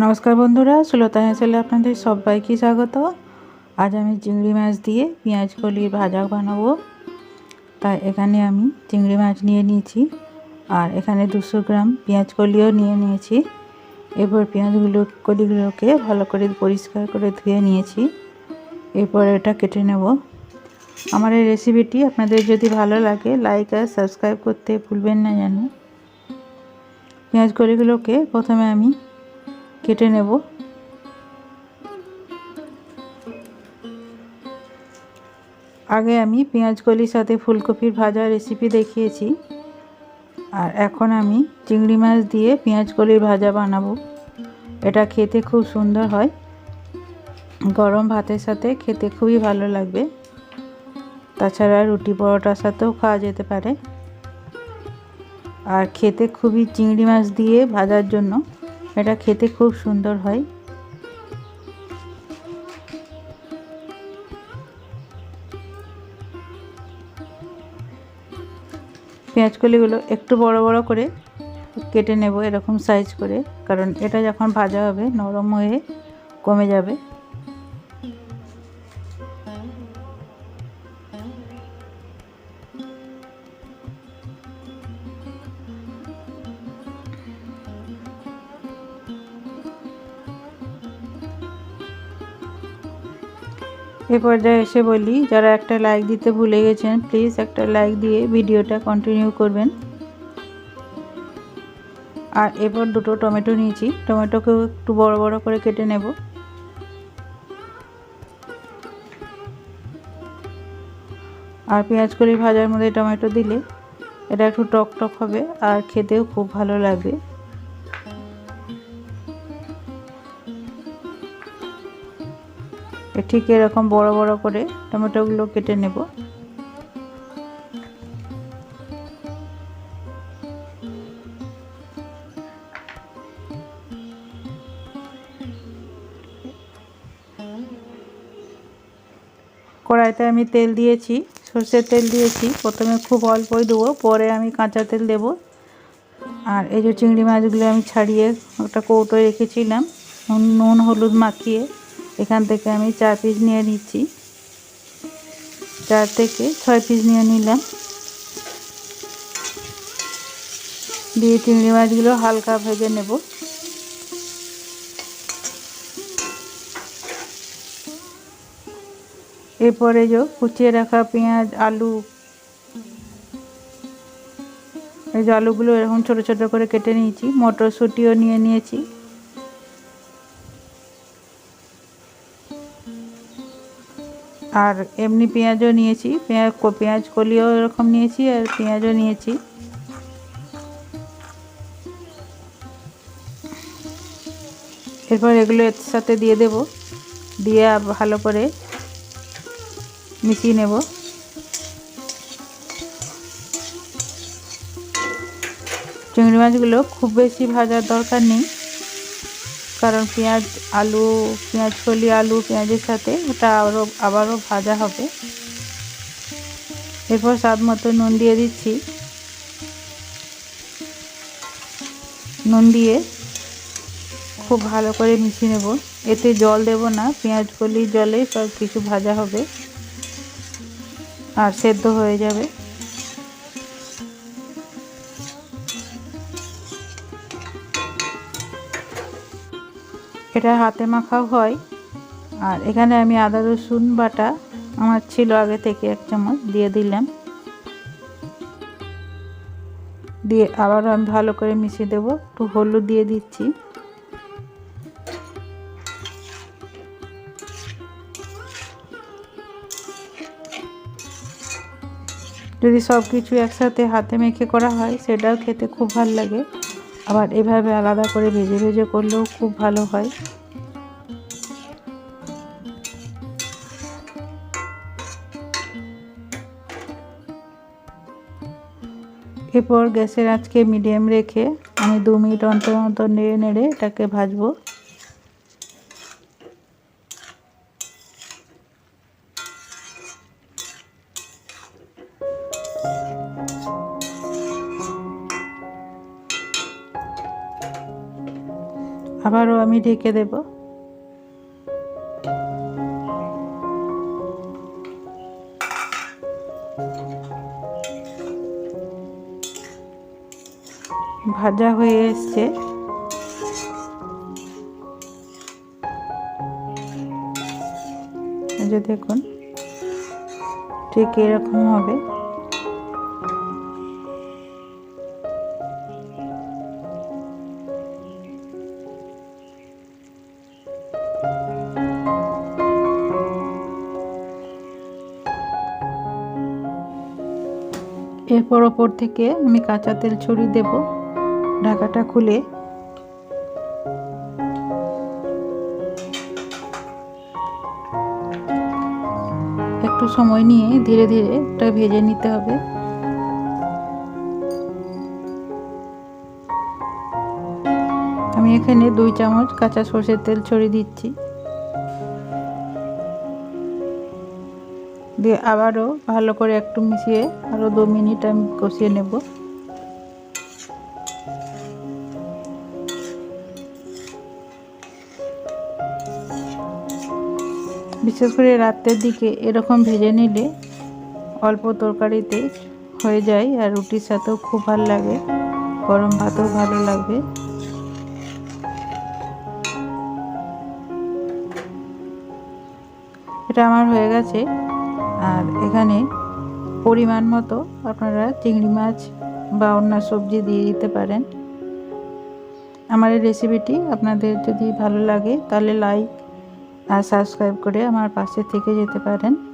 নমস্কার বন্ধুরা, সুলতা হেসেলে আপনাদের সবাইকে স্বাগত। আজ আমি চিংড়ি মাছ দিয়ে পেঁয়াজ কলির ভাজা বানাবো। তাই এখানে আমি চিংড়ি মাছ নিয়ে নিয়েছি, আর এখানে দুশো গ্রাম পেঁয়াজ কলিও নিয়ে নিয়েছি। এরপর পেঁয়াজগুলো কলিগুলোকে ভালো করে পরিষ্কার করে ধুয়ে নিয়েছি। এরপর এটা কেটে নেব। আমার এই রেসিপিটি আপনাদের যদি ভালো লাগে, লাইক আর সাবস্ক্রাইব করতে ভুলবেন না যেন। পেঁয়াজ কলিগুলোকে প্রথমে আমি কেটে নেব। আগে আমি পেঁয়াজ কলির সাথে ফুলকপির ভাজা রেসিপি দেখিয়েছি। আর এখন আমি চিংড়ি মাছ দিয়ে পেঁয়াজ কলির ভাজা বানাবো। এটা খেতে খুব সুন্দর হয়। গরম ভাতের সাথে খেতে খুবই ভালো লাগবে। তাছাড়া রুটি পরোটার সাথেও খাওয়া যেতে পারে। আর খেতে খুবই চিংড়ি মাছ দিয়ে ভাজার জন্য। এটা খেতে খুব সুন্দর হয়। পেঁয়াজকলিগুলো একটু বড় বড় করে কেটে নেব এরকম সাইজ করে, কারণ এটা যখন ভাজা হবে, নরম হয়ে কমে যাবে। এ পর্যায়ে এসে বলি, যারা একটা লাইক দিতে ভুলে গেছেন প্লিজ একটা লাইক দিয়ে ভিডিওটা কন্টিনিউ করবেন। আর এরপর দুটো টমেটো নিয়েছি। টমেটোকেও একটু বড় বড় করে কেটে নেব। আর পেঁয়াজ কলি ভাজার মধ্যে টমেটো দিলে এটা একটু টক টক হবে, আর খেতেও খুব ভালো লাগবে। ঠিক এরকম বড় বড় করে টমেটোগুলো কেটে নেব। কড়াইতে আমি তেল দিয়েছি, সর্ষের তেল দিয়েছি, প্রথমে খুব অল্পই দেবো, পরে আমি কাঁচা তেল দেব। আর এই যে চিংড়ি মাছগুলো আমি ছাড়িয়ে একটা কৌটোয় রেখেছিলাম, নুন হলুদ মাখিয়ে এখান থেকে আমি চার পিস নিয়ে নিচ্ছি। চার থেকে ছয় পিস নিয়ে নিলাম। দিয়ে চিংড়ি মাছগুলো হালকা ভেজে নেব। এরপরে যে কুচিয়ে রাখা পেঁয়াজ, আলু, এই যে আলুগুলো এরকম ছোটো ছোটো করে কেটে নিয়েছি। মটরশুঁটিও নিয়ে নিয়েছি। আর এমনি পেঁয়াজও নিয়েছি। পেঁয়াজ পেঁয়াজ কলিও এরকম নিয়েছি আর পেঁয়াজও নিয়েছি। এরপর এগুলো এর সাথে দিয়ে দেব। দিয়ে ভালো করে মিশিয়ে নেব। চিংড়ি মাছগুলো খুব বেশি ভাজার দরকার নেই। কারণ পেঁয়াজ, আলু, পেঁয়াজ কলি আলু, পেঁয়াজের সাথে ওটা আরও, আবারও ভাজা হবে। এরপর স্বাদ মতো নুন দিয়ে দিচ্ছি। নুন দিয়ে খুব ভালো করে মিশিয়ে নেব। এতে জল দেব না, পেঁয়াজ কলি জলে সব কিছু ভাজা হবে। আর সেদ্ধ হয়ে যাবে। এটা হাতে মাখাও হয়। আর এখানে আমি আদা, রসুন বাটা আমার ছিল আগে থেকে এক চামচ দিয়ে দিলাম। দিয়ে আবারও আমি ভালো করে মিশিয়ে দেবো। একটু হলুদ দিয়ে দিচ্ছি। যদি সব কিছু একসাথে হাতে মেখে করা হয়, সেটাও খেতে খুব ভালো লাগে। আবার এভাবে আলাদা করে ভেজে ভেজে করলেও খুব ভালো হয়। এরপর গ্যাসের আজকে মিডিয়াম রেখে আমি দু মিনিট অন্তর অন্তর নেড়ে নেড়ে এটাকে ভাজবো। আবারও আমি ঢেকে দেব। ভাজা হয়ে এসছে। দেখুন ঠিক এরকম হবে। এরপর ওপর থেকে আমি কাঁচা তেল ছড়িয়ে দেব। ঢাকাটা খুলে। একটু সময় নিয়ে ধীরে ধীরে এটা ভেজে নিতে হবে। আমি এখানে দুই চামচ কাঁচা সর্ষের তেল ছড়িয়ে দিচ্ছি। দিয়ে আবারও ভালো করে একটু মিশিয়ে আরও দু মিনিট আমি কষিয়ে নেব। বিশেষ করে রাতের দিকে এরকম ভেজে নিলে অল্প তরকারিতে হয়ে যায় আর রুটির সাথেও খুব ভালো লাগে। গরম ভাতও ভালো লাগবে। এটা আমার হয়ে গেছে। আর এখানে পরিমাণ মতো আপনারা চিংড়ি মাছ বা অন্য সবজি দিয়ে দিতে পারেন। আমার এই রেসিপিটি আপনাদের যদি ভালো লাগে তাহলে লাইক আর সাবস্ক্রাইব করে আমার পাশে থেকে যেতে পারেন।